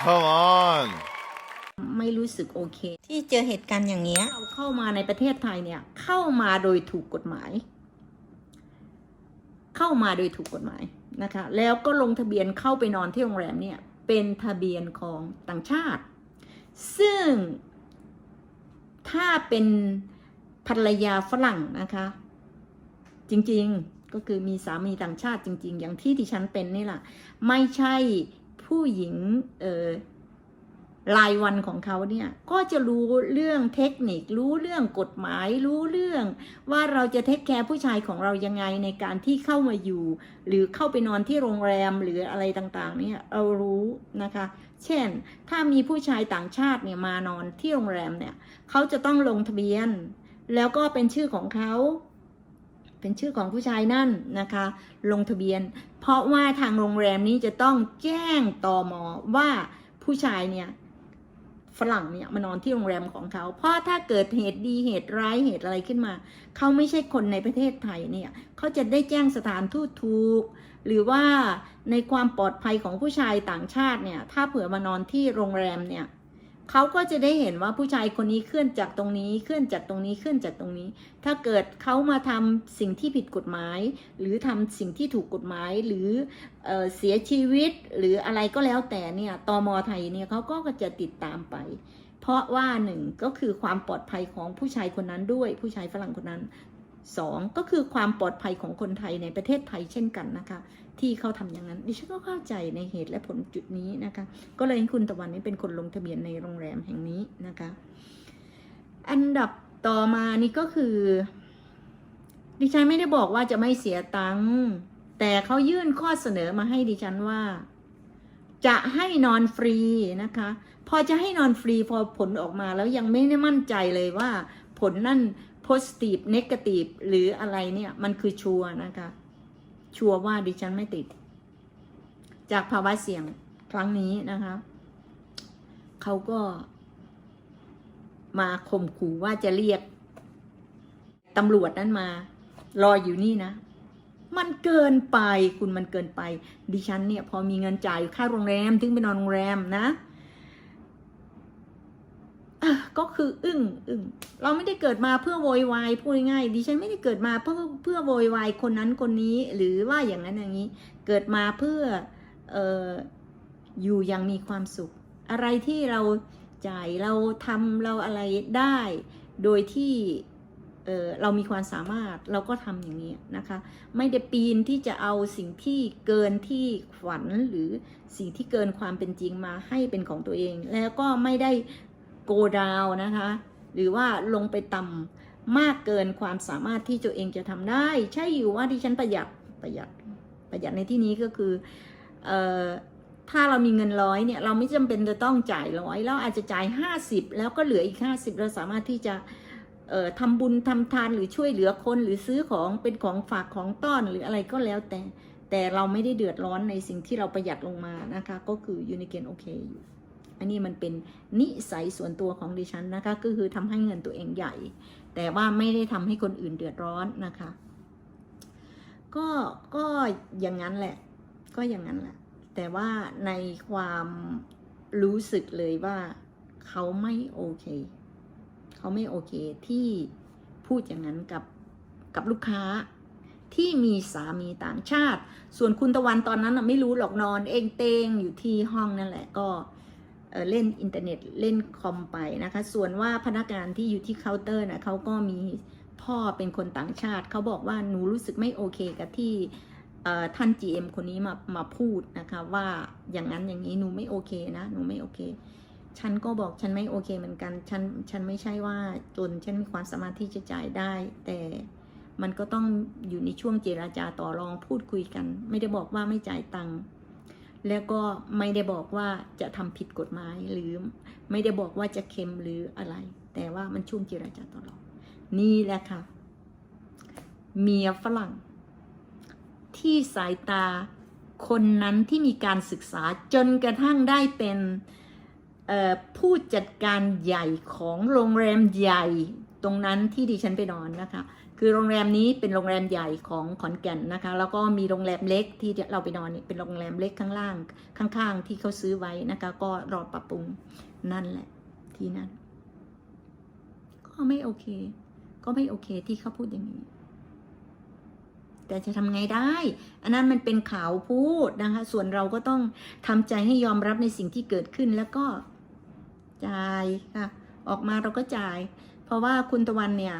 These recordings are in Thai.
come on. ไม่รู้สึกโอเค ที่เจอเหตุการณ์อย่างเงี้ย เราเข้ามาในประเทศไทยเนี่ย เข้ามาโดยถูกกฎหมาย เข้ามาโดยถูกกฎหมายนะคะ แล้วก็ลงทะเบียนเข้าไปนอนที่โรงแรมเนี่ย เป็นทะเบียนของต่างชาติ ซึ่งถ้าเป็นภรรยาฝรั่งนะคะ จริงๆก็คือมีสามีต่างชาติจริง ๆ อย่างที่ดิฉันเป็นนี่แหละไม่ใช่ ผู้หญิงรายวันของเขาเนี่ยก็จะรู้เรื่องเทคนิค รู้เรื่องกฎหมายรู้เรื่อง ว่าเราจะเทคแคร์ผู้ชายของเรายังไงในการที่เข้ามาอยู่ หรือเข้าไปนอนที่โรงแรมหรืออะไรต่างๆเนี่ยเรารู้นะคะ เช่น ถ้ามีผู้ชายต่างชาติเนี่ยมานอนที่โรงแรมเนี่ยเขาจะต้องลงทะเบียน แล้วก็เป็นชื่อของเขา เป็นชื่อของผู้ชายนั่นนะคะ ลงทะเบียน เพราะว่าทางโรงแรมนี้จะต้องแจ้งตอมอว่าผู้ชายเนี่ยฝรั่งเนี่ยมานอนที่โรงแรมของเขา เพราะถ้าเกิดเหตุดีเหตุร้ายเหตุอะไรขึ้นมา เขาไม่ใช่คนในประเทศไทยเนี่ยเขาจะได้แจ้งสถานทูตถูก หรือว่าในความปลอดภัยของผู้ชายต่างชาติเนี่ย ถ้าเผื่อมานอนที่โรงแรมเนี่ย เขาก็จะได้เห็นว่าผู้ชายคนนี้เคลื่อนจากตรงนี้เคลื่อนจากตรงนี้เคลื่อนจากตรงนี้ ถ้าเกิดเขามาทำสิ่งที่ผิดกฎหมาย หรือทำสิ่งที่ถูกกฎหมาย หรือเออเสียชีวิตหรืออะไรก็แล้วแต่เนี่ยตมไทยเนี่ยเขาก็จะติดตามไป เพราะว่าหนึ่งก็คือความปลอดภัยของผู้ชายคนนั้นด้วย ผู้ชายฝรั่งคนนั้น สองก็คือความปลอดภัยของคนไทยในประเทศไทยเช่นกันนะคะ ที่เขาทำอย่างนั้นดิฉันก็เข้าใจในเหตุและผลจุดนี้นะคะ ก็เลยให้คุณตะวันนี้เป็นคนลงทะเบียนในโรงแรมแห่งนี้นะคะ อันดับต่อมานี่ก็คือ ดิฉันไม่ได้บอกว่าจะไม่เสียตังค์แต่เขายื่นข้อเสนอมาให้ดิฉันว่า จะให้นอนฟรีนะคะ พอจะให้นอนฟรีพอผลออกมาแล้วยังไม่ได้มั่นใจเลยว่าผลนั่น positive negative หรืออะไรเนี่ย มันคือชัวร์นะคะ ชัวร์ว่าดิฉันไม่ติด จากภาวะเสี่ยงครั้งนี้นะคะ เขาก็มาข่มขู่ว่าจะเรียกตำรวจนั้นมา รออยู่นี่นะ มันเกินไปคุณมันเกินไป ดิฉันเนี่ย พอมีเงินจ่ายค่าโรงแรมถึงไปนอนโรงแรมนะ ก็คืออึ้งอึ้งเราไม่ได้เกิดมาเพื่อโวยวายพูดง่ายดิฉันไม่ได้เกิดมาเพื่อเพื่อโวยวายคนนั้นคนนี้ หรือว่าอย่างนั้นอย่างนี้ เกิดมาเพื่อเอ่ออยู่อย่างมีความสุข อะไรที่เราจ่ายเราทำเราอะไรได้ โดยที่เอ่อเรามีความสามารถเราก็ทำอย่างนี้นะคะ ไม่ได้ปีนที่จะเอาสิ่งที่เกินที่ฝันหรือสิ่งที่เกินความเป็นจริงมาให้เป็นของตัวเอง แล้วก็ไม่ได้ โกดาวนะคะ หรือว่าลงไปต่ำมากเกินความสามารถที่ตัวเองจะทำได้ ใช่อยู่ว่าที่ฉันประหยัดประหยัดประหยัดในที่นี้ก็คือเอ่อถ้าเรามีเงินร้อยเนี่ยเราไม่จำเป็นจะต้องจ่ายร้อยเราอาจจะจ่ายห้าสิบแล้วก็เหลืออีกห้าสิบเราสามารถที่จะเอ่อทำบุญทำทานหรือช่วยเหลือคนหรือซื้อของเป็นของฝากของต้อนหรืออะไรก็แล้วแต่ แต่เราไม่ได้เดือดร้อนในสิ่งที่เราประหยัดลงมานะคะ ก็คืออยู่ในเกณฑ์โอเคอยู่ อันนี้มันเป็นนิสัยส่วนตัวของดิฉันนะคะก็คือทำให้เงินตัวเองใหญ่ แต่ว่าไม่ได้ทำให้คนอื่นเดือดร้อนนะคะ ก็ก็อย่างนั้นแหละ ก็อย่างนั้นแหละ แต่ว่าในความรู้สึกเลยว่าเขาไม่โอเค เขาไม่โอเคที่พูดอย่างนั้นกับกับลูกค้าที่มีสามีต่างชาติ ส่วนคุณตะวันตอนนั้นไม่รู้หรอกนอนเองเตงอยู่ที่ห้องนั่นแหละก็ เเล่นอินเทอร์เน็ตเล่นคอมไปนะคะ ส่วนว่าพนักงานที่อยู่ที่เคาน์เตอร์นะเขาก็มีพ่อเป็นคนต่างชาติ เขาบอกว่าหนูรู้สึกไม่โอเคกับที่ท่าน GM คนนี้มามาพูดนะคะว่าอย่างนั้นอย่างนี้หนูไม่โอเคนะหนูไม่โอเค ฉันก็บอกฉันไม่โอเคเหมือนกันฉันฉันไม่ใช่ว่าจนฉันมีความสามารถที่จะจ่ายได้ แต่มันก็ต้องอยู่ในช่วงเจราจาต่อรองพูดคุยกัน ไม่ได้บอกว่าไม่จ่ายตังค์ แล้วก็ไม่ได้บอกว่าจะทำผิดกฎหมายหรือไม่ได้บอกว่าจะเค็มหรืออะไร แต่ว่ามันช่วงเจรจาต่อรองนี่แหละค่ะ เมียฝรั่ง ที่สายตาคนนั้นที่มีการศึกษาจนกระทั่งได้เป็นผู้จัดการใหญ่ของโรงแรมใหญ่ ตรงนั้นที่ดิฉันไปนอนนะคะ คือโรงแรมนี้เป็นโรงแรมใหญ่ของขอนแก่นนะคะ แล้วก็มีโรงแรมเล็กที่เราไปนอนเนี่เป็นโรงแรมเล็กข้างล่างข้างๆ ที่เขาซื้อไว้นะคะ ก็รอปรับปรุงนั่นแหละ ที่นั่นก็ไม่โอเค ก็ไม่โอเคที่เขาพูดอย่างนี้แต่จะทำไงได้ อันนั้นมันเป็นข่าวพูดนะคะ ส่วนเราก็ต้องทำใจให้ยอมรับในสิ่งที่เกิดขึ้นแล้วก็จ่ายค่ะ ออกมาเราก็จ่าย เพราะว่าคุณตะวันเนี่ย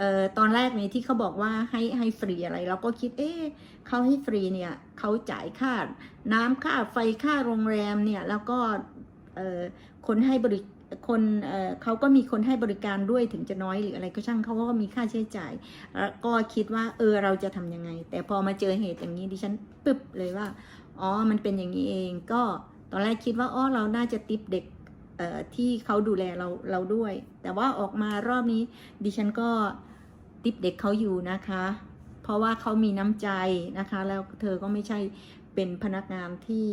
ออตอนแรกนี่ยที่เขาบอกว่าให้ให้ฟรีอะไรเราก็คิดเอ๊ะเขาให้ฟรีเนี่ยเขาจ่ายค่าน้ำค่าไฟค่าโรงแรมเนี่ยแล้วก็คนให้บริคนเเขาก็มีคนให้บริการด้วยถึงจะน้อยหรืออะไรก็ช่างเขาก็มีค่าใช้จ่ายแล้วก็คิดว่าเออเราจะทำยังไง แต่พอมาเจอเหตุอย่างนี้ดิฉันปึ๊บเลยว่าอ๋อมันเป็นอย่างนี้เอง ก็ตอนแรกคิดว่าอ๋อเราน่าจะติปเด็ก ที่เขาดูแลเราเราด้วย แต่ว่าออกมารอบนี้ดิฉันก็ติปเด็กเขาอยู่นะคะ เพราะว่าเขามีน้ำใจนะคะ แล้วเธอก็ไม่ใช่เป็นพนักงานที่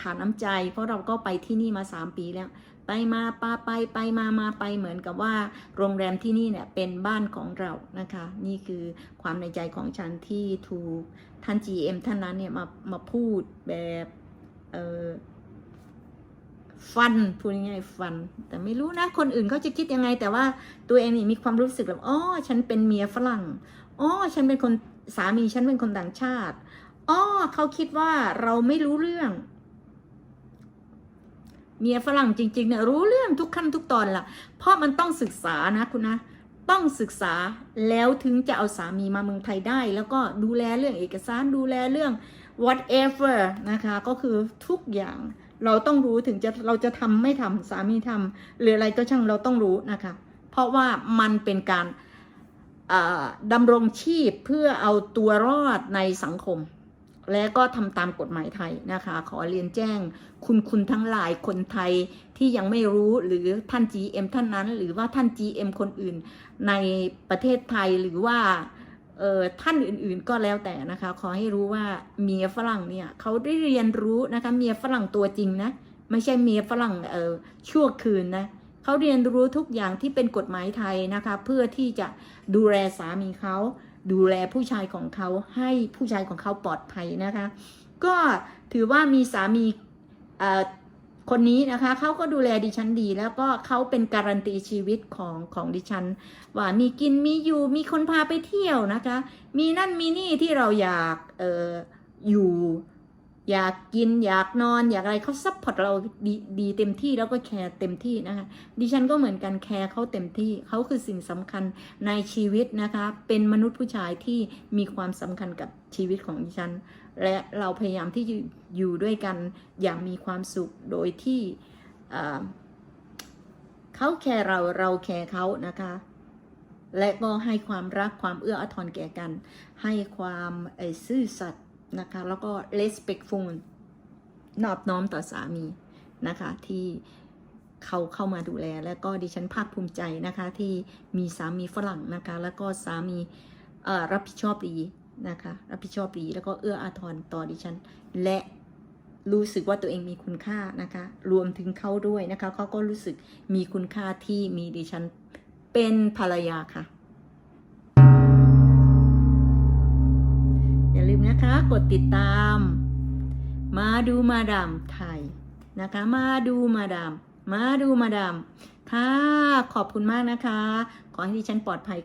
ขาดน้ำใจ เพราะเราก็ไปที่นี่มา 3 ปีแล้ว ไปมาปาไปไปมามาไปเหมือนกับว่าโรงแรมที่นี่เนี่ยเป็นบ้านของเรานะคะ นี่คือความในใจของฉันที่ถูกท่าน GM ท่านนั้นเนี่ยมามาพูดแบบเออ ฟันพูดง่ายๆฟัน แต่ไม่รู้นะ คนอื่นเขาจะคิดยังไง แต่ว่าตัวเองนี่มีความรู้สึกแบบอ๋อฉันเป็นเมียฝรั่งอ๋อฉันเป็นคนสามีฉันเป็นคนต่างชาติอ๋อเขาคิดว่าเราไม่รู้เรื่องเมียฝรั่งจริงๆเนี่ยรู้เรื่องทุกขั้นทุกตอนล่ะ เพราะมันต้องศึกษานะคุณนะ ต้องศึกษาแล้วถึงจะเอาสามีมาเมืองไทยได้ แล้วก็ดูแลเรื่องเอกสารดูแลเรื่อง whatever นะคะ ก็คือทุกอย่าง เราต้องรู้ถึงจะเราจะทำไม่ทำสามีทำหรืออะไรก็ช่างเราต้องรู้นะคะ เพราะว่ามันเป็นการอ่าดำรงชีพเพื่อเอาตัวรอดในสังคม และก็ทำตามกฎหมายไทยนะคะ ขอเรียนแจ้งคุณคุณทั้งหลายคนไทยที่ยังไม่รู้หรือท่าน GM ท่านนั้น หรือว่าท่าน GM คนอื่นในประเทศไทยหรือว่า เอ่อท่านอื่นๆก็แล้วแต่นะคะ ขอให้รู้ว่าเมียฝรั่งเนี่ยเขาได้เรียนรู้นะคะเมียฝรั่งตัวจริงนะไม่ใช่เมียฝรั่งเออชั่วคืนนะเขาเรียนรู้ทุกอย่างที่เป็นกฎหมายไทยนะคะ เพื่อที่จะดูแลสามีเขาดูแลผู้ชายของเขาให้ผู้ชายของเขาปลอดภัยนะคะ ก็ถือว่ามีสามีเอ่อ คนนี้นะคะเขาก็ดูแลดิฉันดี แล้วก็เขาเป็นการันตีชีวิตของของดิฉัน ว่ามีกินมีอยู่มีคนพาไปเที่ยวนะคะ มีนั่นมีนี่ที่เราอยากเอออยู่ อยากกินอยากนอนอยากอะไรเขาซัพพอร์ตเราดีดีเต็มที่แล้วก็แคร์เต็มที่นะคะดิฉันก็เหมือนกันแคร์เขาเต็มที่เขาคือสิ่งสำคัญในชีวิตนะคะ เป็นมนุษย์ผู้ชายที่มีความสำคัญกับชีวิตของดิฉัน และเราพยายามที่จะอยู่ด้วยกันอย่างมีความสุขโดยที่เขาแคร์เราเราแคร์เขานะคะ และก็ให้ความรักความเอื้ออาทรแก่กัน ให้ความซื่อสัตย์ นะคะ แล้วก็ respectful นอบน้อมต่อสามีนะคะ ที่เขาเข้ามาดูแล และก็ดิฉันภาคภูมิใจนะคะ ที่มีสามีฝรั่งนะคะ แล้วก็สามีรับผิดชอบดีนะคะ รับผิดชอบดี แล้วก็เอื้ออาทรต่อดิฉัน และรู้สึกว่าตัวเองมีคุณค่านะคะ รวมถึงเขาด้วยนะคะเขาก็รู้สึกมีคุณค่าที่มีดิฉันเป็นภรรยาค่ะ อย่าลืมนะคะกดติดตาม มาดูมาดามไทยนะคะ มาดูมาดามมาดูมาดามค่ะขอบคุณมากนะคะ ขอให้ดิฉันปลอดภัย